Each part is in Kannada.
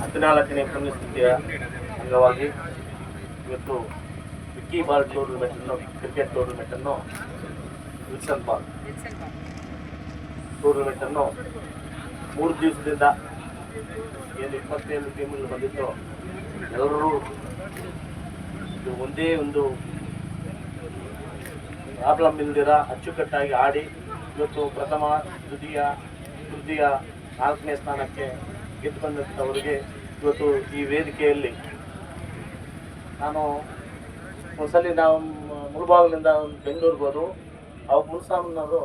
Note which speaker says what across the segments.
Speaker 1: ಹದಿನಾಲ್ಕನೇ ಪುಣ್ಯಸ್ಥಿತಿಯ ಅಂಗವಾಗಿ ಇವತ್ತು ವಿಕ್ಕಿ ಬಾಲ್ ಟೂರ್ನಮೆಂಟನ್ನು ಕ್ರಿಕೆಟ್ ಟೂರ್ನಮೆಂಟನ್ನು ವಿಲ್ಸನ್ ಬಾಲ್ ಟೂರ್ನಮೆಂಟನ್ನು ಮೂರು ದಿವಸದಿಂದ ಏನು ಇಪ್ಪತ್ತೇಳು ಟೀಮ್ಗಳು ಬಂದಿತ್ತು, ಎಲ್ಲರೂ ಇದು ಒಂದೇ ಒಂದು ಪ್ರಾಬ್ಲಮ್ ಇಲ್ದಿರ ಅಚ್ಚುಕಟ್ಟಾಗಿ ಆಡಿ ಇವತ್ತು ಪ್ರಥಮ, ದ್ವಿತೀಯ, ತೃತೀಯ ನಾಲ್ಕನೇ ಸ್ಥಾನಕ್ಕೆ ಗೆದ್ದು ಬಂದಂಥವರಿಗೆ ಇವತ್ತು ಈ ವೇದಿಕೆಯಲ್ಲಿ ನಾನು ಒಂದ್ಸಲಿ ನಾವು ಮುಳಬಾಗಿಲಿಂದ ಬೆಂಗಳೂರಿಗೆ ಹೋದ್ರು. ಅವಾಗ ಮುನ್ಸಾಮನವರು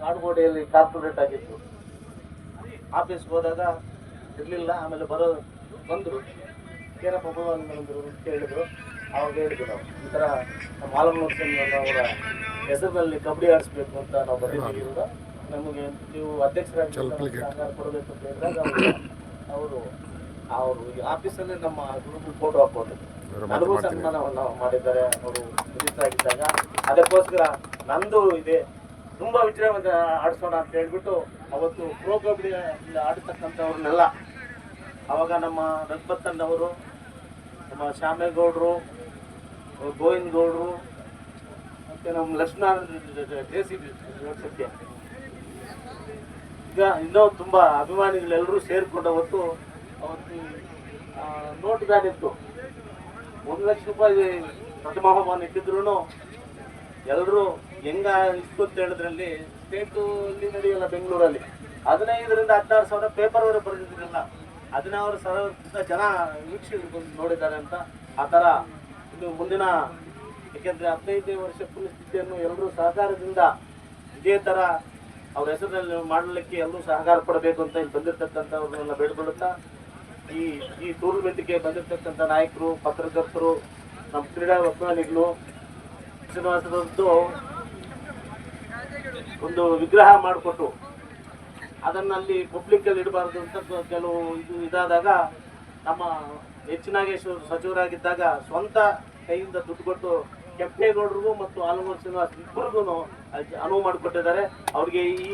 Speaker 1: ಕಾಡುಗೋಡೆಯಲ್ಲಿ ಕಾರ್ಪೊರೇಟ್ ಆಗಿತ್ತು ಆಫೀಸ್ಗೆ ಹೋದಾಗ ಇರಲಿಲ್ಲ, ಆಮೇಲೆ ಬರೋ ಬಂದರು. ಏನಪ್ಪ ಬಂದರು ಅಂತ ಕೇಳಿದ್ರು ಅವಾಗ ಹೇಳಿದ್ರು ನಾವು. ಈ ಥರ ನಮ್ಮ ಆಲಮನೂರು ಅವರ ಹೆಸರಿನಲ್ಲಿ ಕಬಡ್ಡಿ ಆಡಿಸ್ಬೇಕು ಅಂತ ನಾವು ಬರೀ ಇವಾಗ. ನಮಗೆ ನೀವು ಅಧ್ಯಕ್ಷರಾಗಿ ಕೊಡಬೇಕು ಅಂತ ಹೇಳಿದಾಗ ಅವರು ಅವರು ಆಫೀಸಲ್ಲಿ ನಮ್ಮ ಗುರುಗಳು ಫೋಟೋ ಹಾಕೊಂಡಿದ್ರು ನನಗೂ ಸನ್ಮಾನವನ್ನು ಮಾಡಿದ್ದಾರೆ ಅವರು ಆಗಿದ್ದಾಗ ಅದಕ್ಕೋಸ್ಕರ ನಂದು ಇದೆ ತುಂಬಾ ವಿಜೃಂಭಣೆ ಆಡಿಸೋಣ ಅಂತ ಹೇಳ್ಬಿಟ್ಟು ಅವತ್ತು ಪ್ರೋ ಕಬಡ್ಡಿ ಆಡತಕ್ಕಂಥವ್ರನ್ನೆಲ್ಲ ಅವಾಗ ನಮ್ಮ ರಘುಪತ್ತಣ್ಣವರು ನಮ್ಮ ಶ್ಯಾಮೇಗೌಡರು ಗೋವಿಂದ ಗೌಡರು ಮತ್ತು ನಮ್ಮ ಲಕ್ಷ್ಮಣ ಜೆ ಸಿ ಬಿ ಸತ್ಯ ಈಗ ಇನ್ನೂ ತುಂಬ ಅಭಿಮಾನಿಗಳೆಲ್ಲರೂ ಸೇರಿಕೊಂಡ ಹೊತ್ತು ಅವತ್ತು ನೋಟ್ ಬ್ಯಾನ್ ಇತ್ತು. ಒಂದು ಲಕ್ಷ ರೂಪಾಯಿ ಪ್ರಥಮ ಬಹುಮಾನ ಇಟ್ಟಿದ್ರು ಎಲ್ಲರೂ ಹೆಂಗ ಇತ್ತು ಅಂತ ಹೇಳಿದ್ರಲ್ಲಿ ಸ್ಟೇಟು ಅಲ್ಲಿ ನಡೆಯಲ್ಲ ಬೆಂಗಳೂರಲ್ಲಿ. ಹದಿನೈದರಿಂದ ಹದಿನಾರು ಸಾವಿರ ಪೇಪರ್ ಅವರು ಬರೆದಿದ್ರಲ್ಲ, ಹದಿನಾರು ಸಾವಿರ ಜನ ವೀಕ್ಷಕರು ಬಂದು ನೋಡಿದ್ದಾರೆ ಅಂತ ಆ ಥರ ಇದು ಮುಂದಿನ, ಏಕೆಂದರೆ ಹದಿನೈದನೇ ವರ್ಷ ಪುನಃಸ್ಥಿತಿಯನ್ನು ಎಲ್ಲರೂ ಸಹಕಾರದಿಂದ ಇದೇ ಥರ ಅವ್ರ ಹೆಸರಿನಲ್ಲಿ ಮಾಡಲಿಕ್ಕೆ ಎಲ್ಲರೂ ಸಹಕಾರ ಕೊಡಬೇಕು ಅಂತ ಇಲ್ಲಿ ಬಂದಿರತಕ್ಕಂಥವ್ರನ್ನೆಲ್ಲ ಬೇಡ್ಕೊಳ್ಳುತ್ತಾ, ಈ ಈ ಟೂರ್ನಮೆಂಟ್ಗೆ ಬಂದಿರತಕ್ಕಂಥ ನಾಯಕರು, ಪತ್ರಕರ್ತರು, ನಮ್ಮ ಕ್ರೀಡಾ ಅಭಿಮಾನಿಗಳು ಶ್ರೀನಿವಾಸದದ್ದು ಒಂದು ವಿಗ್ರಹ ಮಾಡಿಕೊಟ್ಟು ಅದನ್ನಲ್ಲಿ ಪಬ್ಲಿಕ್ಕಲ್ಲಿ ಇಡಬಾರ್ದು ಅಂತ ಕೆಲವು ಇದು ಇದಾದಾಗ ನಮ್ಮ ಎಚ್ ನಾಗೇಶ್ವರ್ ಸಚಿವರಾಗಿದ್ದಾಗ ಸ್ವಂತ ಕೈಯಿಂದ ದುಡ್ಡು ಕೊಟ್ಟು ಕೆಂಪೇಗೌಡರಿಗೂ ಮತ್ತು ಆಲಮೂರು ಶ್ರೀನಿವಾಸ್ ಇಬ್ಬರಿಗೂ ಅನುವು ಮಾಡಿಕೊಟ್ಟಿದ್ದಾರೆ. ಅವ್ರಿಗೆ ಈ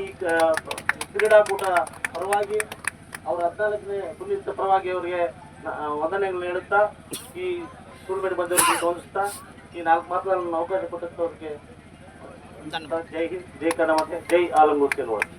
Speaker 1: ಕ್ರೀಡಾಕೂಟ ಪರವಾಗಿ ಅವ್ರ ಹದಿನಾಲ್ಕನೇ ಪುನೀತ ಪರವಾಗಿ ಅವರಿಗೆ ವಂದನೆಗಳು ಹೇಳುತ್ತಾ ಈ ಟೂರ್ನಮೆಂಟ್ ಬಂದವರಿಗೆ ತೋರಿಸ್ತಾ ಈ ನಾಲ್ಕು ಮಾತುಗಳನ್ನು ಅವಕಾಶ ಕೊಟ್ಟಂಥವ್ರಿಗೆ ಜೈ ಹಿಂದ್ ಜೈ ಕನ್ನಡ ಜೈ ಆಲಮೂರು ಶ್ರೀನಿವಾಸ್